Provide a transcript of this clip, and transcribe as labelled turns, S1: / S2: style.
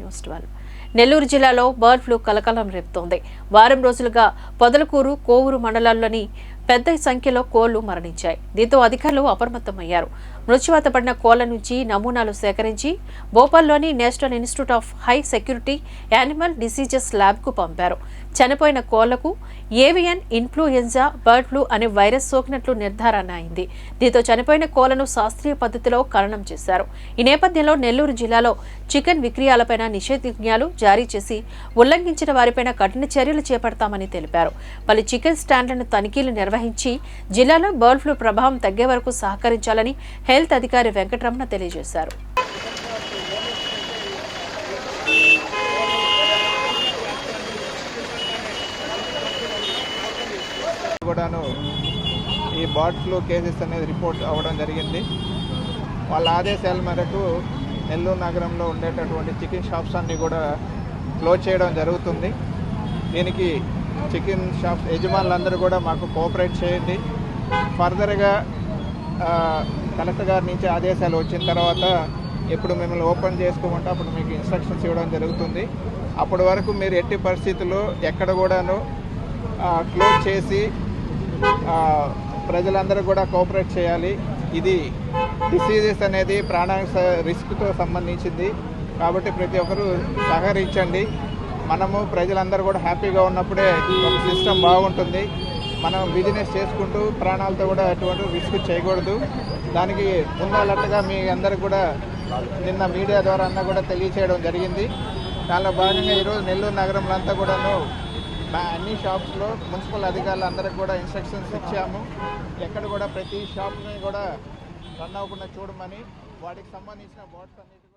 S1: News twelve. Nellore జిల్లాలో bird flu కలకలం రేపుతోంది. వారం రోజులుగా పొదలకూరు కోవూరు మండలాల్లోని పెద్ద సంఖ్యలో కోళ్ళు మరణించాయి. దీంతో అధికారులు అప్రమత్తమయ్యారు. మృత్యువాత పడిన కోళ్ళ నుంచి నమూనాలు సేకరించి భోపాల్లోని national institute of high security animal diseases ల్యాబ్కు పంపారు. చనిపోయిన కోళ్ళకు ఏవియన్ ఇన్ఫ్లుయెంజా బర్డ్ ఫ్లూ అనే వైరస్ సోకినట్లు నిర్ధారణ అయింది. దీంతో చనిపోయిన కోళ్ళను శాస్త్రీయ పద్ధతిలో ఖననం చేశారు. ఈ నేపథ్యంలో నెల్లూరు జిల్లాలో చికెన్ విక్రయాలపైన నిషేధాజ్ఞలు జారీ చేసి ఉల్లంఘించిన వారిపైన కఠిన చర్యలు చేపడతామని తెలిపారు. పలు చికెన్ స్టాండ్లను తనిఖీలు నిర్వహించి జిల్లాలో బర్డ్ ఫ్లూ ప్రభావం తగ్గే వరకు సహకరించాలని హెల్త్ అధికారి వెంకటరమణ తెలియజేశారు.
S2: కూడాను ఈ బర్డ్ ఫ్లూ కేసెస్ అనేది రిపోర్ట్ అవ్వడం జరిగింది. వాళ్ళ ఆదేశాల మేరకు నెల్లూరు నగరంలో ఉండేటటువంటి చికెన్ షాప్స్ అన్నీ కూడా క్లోజ్ చేయడం జరుగుతుంది. దీనికి చికెన్ షాప్ యజమానులందరూ కూడా మాకు కోఆపరేట్ చేయండి. ఫర్దర్గా కలెక్టర్ గారి నుంచి ఆదేశాలు వచ్చిన తర్వాత ఎప్పుడు మిమ్మల్ని ఓపెన్ చేసుకోమంటే అప్పుడు మీకు ఇన్స్ట్రక్షన్స్ ఇవ్వడం జరుగుతుంది. అప్పటి వరకు మీరు ఎట్టి పరిస్థితుల్లో ఎక్కడ కూడాను క్లోజ్ చేసి ప్రజలందరూ కూడా కోఆపరేట్ చేయాలి. ఇది డిసీజెస్ అనేది ప్రాణ రిస్క్తో సంబంధించింది. కాబట్టి ప్రతి ఒక్కరూ సహకరించండి. మనము ప్రజలందరూ కూడా హ్యాపీగా ఉన్నప్పుడే ఒక సిస్టమ్ బాగుంటుంది. మనం బిజినెస్ చేసుకుంటూ ప్రాణాలతో కూడా ఎటువంటి రిస్క్ చేయకూడదు. దానికి ముందాలట్టుగా మీ అందరికి కూడా నిన్న మీడియా ద్వారా అన్న కూడా తెలియచేయడం జరిగింది. దానిలో భాగంగా ఈరోజు నెల్లూరు నగరంలో అంతా కూడాను మా అన్ని షాప్స్లో మున్సిపల్ అధికారులు అందరికి కూడా ఇన్స్ట్రక్షన్స్ ఇచ్చాము. ఎక్కడ కూడా ప్రతి షాప్ని కూడా రన్ అవ్వకుండా చూడమని వాటికి సంబంధించిన బోర్డ్స్ అన్ని